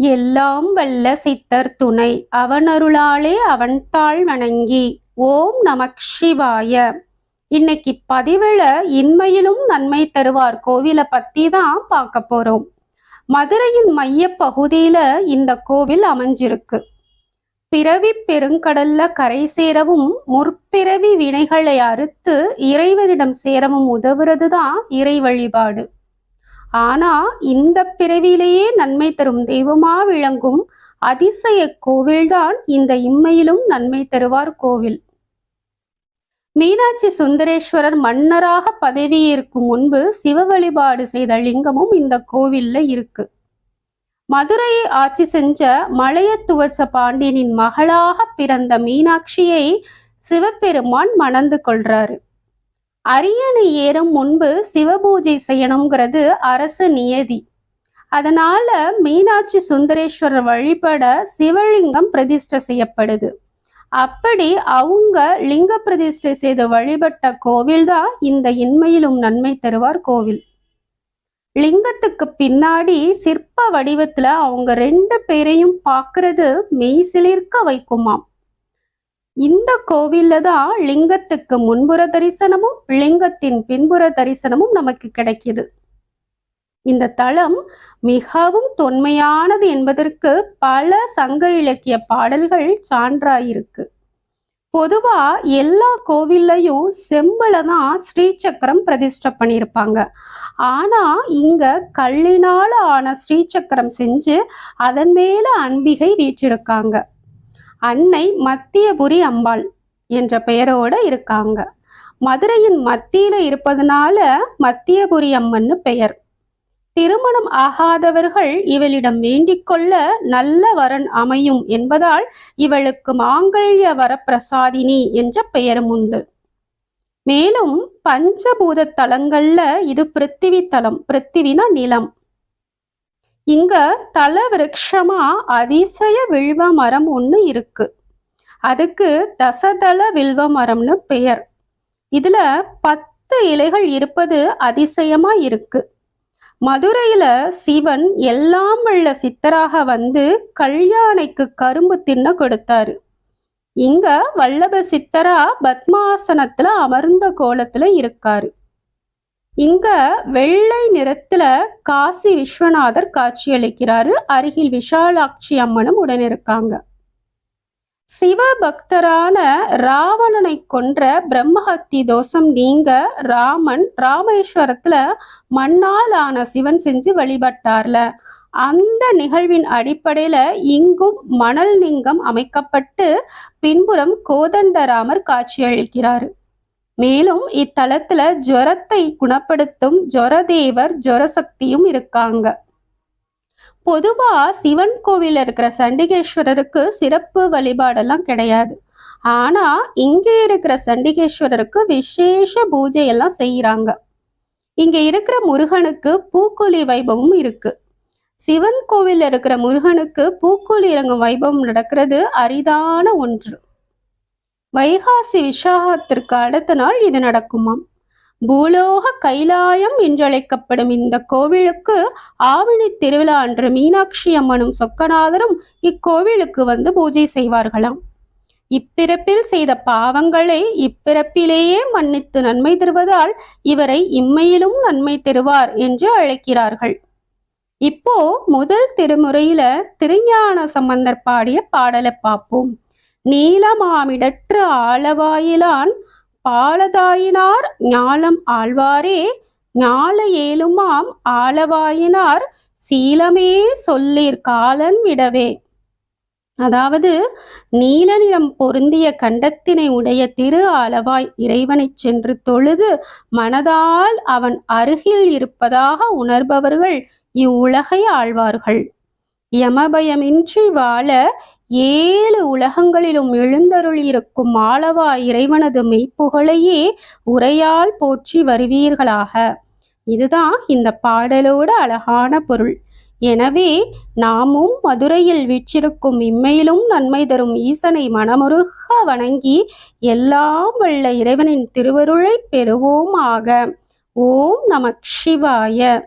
எல்லாம் வல்ல சித்தர் துணை. அவனருளாலே அவன் தாழ் வணங்கி. ஓம் நமக் சிவாய. இன்னைக்கு பதிவில் இன்மையிலும் நன்மை தருவார் கோவிலை பற்றி தான் பார்க்க போறோம். மதுரையின் மைய பகுதியில இந்த கோவில் அமைஞ்சிருக்கு. பிறவி பெருங்கடல்ல கரை சேரவும் முற்பிறவி வினைகளை அறுத்து இறைவனிடம் சேரவும் உதவுறது தான் இறை வழிபாடு. ஆனா இந்த பிறவியிலேயே நன்மை தரும் தெய்வமா விளங்கும் அதிசய கோவில்தான் இந்த இம்மையிலும் நன்மை தருவார் கோவில். மீனாட்சி சுந்தரேஸ்வரர் மன்னராக பதவியேற்கும் முன்பு சிவ வழிபாடு செய்த லிங்கமும் இந்த கோவில்ல இருக்கு. மதுரையை ஆட்சி செஞ்ச மலையத்துவச்ச பாண்டியனின் மகளாக பிறந்த மீனாட்சியை சிவபெருமான் மணந்து கொள்றாரு. அரியணை ஏறும் முன்பு சிவபூஜை செய்யணுங்கிறது அரசு நியதி. அதனால மீனாட்சி சுந்தரேஸ்வரர் வழிபட சிவலிங்கம் பிரதிஷ்டை செய்யப்படுது. அப்படி அவங்க லிங்க பிரதிஷ்டை செய்து வழிபட்ட கோவில் தான் இந்த இன்மையிலும் நன்மை தருவார் கோவில். லிங்கத்துக்கு பின்னாடி சிற்ப வடிவத்துல அவங்க ரெண்டு பேரையும் பார்க்கறது மெய்சிலிருக்க வைக்குமாம். இந்த கோவில்ல தான் லிங்கத்துக்கு முன்புற தரிசனமும் லிங்கத்தின் பின்புற தரிசனமும் நமக்கு கிடைக்கிது. இந்த தலம் மிகவும் தொன்மையானது என்பதற்கு பல சங்க இலக்கிய பாடல்கள் சான்றாயிருக்கு. பொதுவா எல்லா கோவில்லையும் செம்புல தான் ஸ்ரீசக்கரம் பிரதிஷ்டை பண்ணியிருப்பாங்க ஆனா இங்க கல்லினால ஆன ஸ்ரீசக்கரம் செஞ்சு அதன் மேல அன்பிகை வீற்றிருக்காங்க. அன்னை மத்தியபுரி அம்பாள் என்ற பெயரோட இருக்காங்க. மதுரையின் மத்தியில இருப்பதனால மத்தியபுரி அம்மன்னு பெயர். திருமணம் ஆகாதவர்கள் இவளிடம் வேண்டிக்கொள்ள நல்ல வரன் அமையும் என்பதால் இவளுக்கு மாங்கல்ய வரப்பிரசாதினி என்ற பெயரும் உண்டு. மேலும் பஞ்சபூத தலங்கள்ல இது பிருத்திவி தலம் பிருத்திவினா நிலம். இங்க தல விரக்ஷமா அதிசய வில்வ மரம் ஒன்று இருக்கு. அதுக்கு தசதள வில்வ மரம்னு பெயர். இதுல பத்து இலைகள் இருப்பது அதிசயமா இருக்கு. மதுரையில சிவன் எல்லாம் உள்ள சித்தராக வந்து கல்யாணைக்கு கரும்பு தின்ன கொடுத்தாரு. இங்க வல்லப சித்தரா பத்மாசனத்துல அமர்ந்த கோலத்துல இருக்காரு. இங்க வெள்ளை நிறத்துல காசி விஸ்வநாதர் காட்சியளிக்கிறாரு. அருகில் விஷாலாட்சி அம்மனும் உடன் இருக்காங்க சிவ பக்தரான ராவணனை கொன்ற பிரம்மஹத்தி தோஷம் நீங்க ராமன் ராமேஸ்வரத்துல மண்ணால் ஆன சிவன் செஞ்சு வழிபட்டார்ல. அந்த நிகழ்வின் அடிப்படையில இங்கும் மணல் லிங்கம் அமைக்கப்பட்டு பின்புறம் கோதண்டராமர் காட்சியளிக்கிறார். மேலும் இத்தலத்துல ஜுரத்தை குணப்படுத்தும் ஜொரதேவர் ஜொரசக்தியும் இருக்காங்க. பொதுவா சிவன் கோவில் இருக்கிற சண்டிகேஸ்வரருக்கு சிறப்பு வழிபாடெல்லாம் கிடையாது. ஆனா இங்க இருக்கிற சண்டிகேஸ்வரருக்கு விசேஷ பூஜை எல்லாம் செய்யறாங்க இங்க இருக்கிற முருகனுக்கு பூக்குழி வைபவம் இருக்கு. சிவன் கோவில் இருக்கிற முருகனுக்கு பூக்குழி இறங்கும் வைபவம் நடக்கிறது அரிதான ஒன்று. வைகாசி விசாகத்திற்கு அடுத்த நாள் இது நடக்குமாம். பூலோக கைலாயம் என்றழைக்கப்படும் இந்த கோவிலுக்கு ஆவணி திருவிழா அன்று மீனாட்சி அம்மனும் சொக்கநாதரும் இக்கோவிலுக்கு வந்து பூஜை செய்வார்களாம். இப்பிறப்பில் செய்த பாவங்களை இப்பிறப்பிலேயே மன்னித்து நன்மை தருவதால் இவரை இம்மையிலும் நன்மை தருவார் என்று அழைக்கிறார்கள். இப்போ முதல் திருமுறையில திருஞான சம்பந்தர் பாடிய பாடலை பார்ப்போம். நீலமாமிடற்று ஆளவாயிலான் பாலதாயினார் ஞாலம் ஆழ்வாரே ஞால ஏழுமாம் ஆளவாயினார் சீலமே சொல்லீர் காலன் விடவே. அதாவது நீல நிறம் பொருந்திய கண்டத்தினை உடைய திரு ஆலவாய் இறைவனைச் சென்று தொழுது மனதால் அவன் அருகில் இருப்பதாக உணர்பவர்கள் இவ்வுலகை ஆழ்வார்கள். யமபயமின்றி வாழ ஏழு உலகங்களிலும் எழுந்தருளியிருக்கும் ஆளவா இறைவனது மெய்ப்புகழையே உரையால் போற்றி வருவீர்களாக. இதுதான் இந்த பாடலோட அழகான பொருள். எனவே நாமும் மதுரையில் வீற்றிருக்கும் இம்மையிலும் நன்மை தரும் ஈசனை மனமுருக வணங்கி எல்லாம் வல்ல இறைவனின் திருவருளை பெறுவோமாக. ஓம் நமக் சிவாய.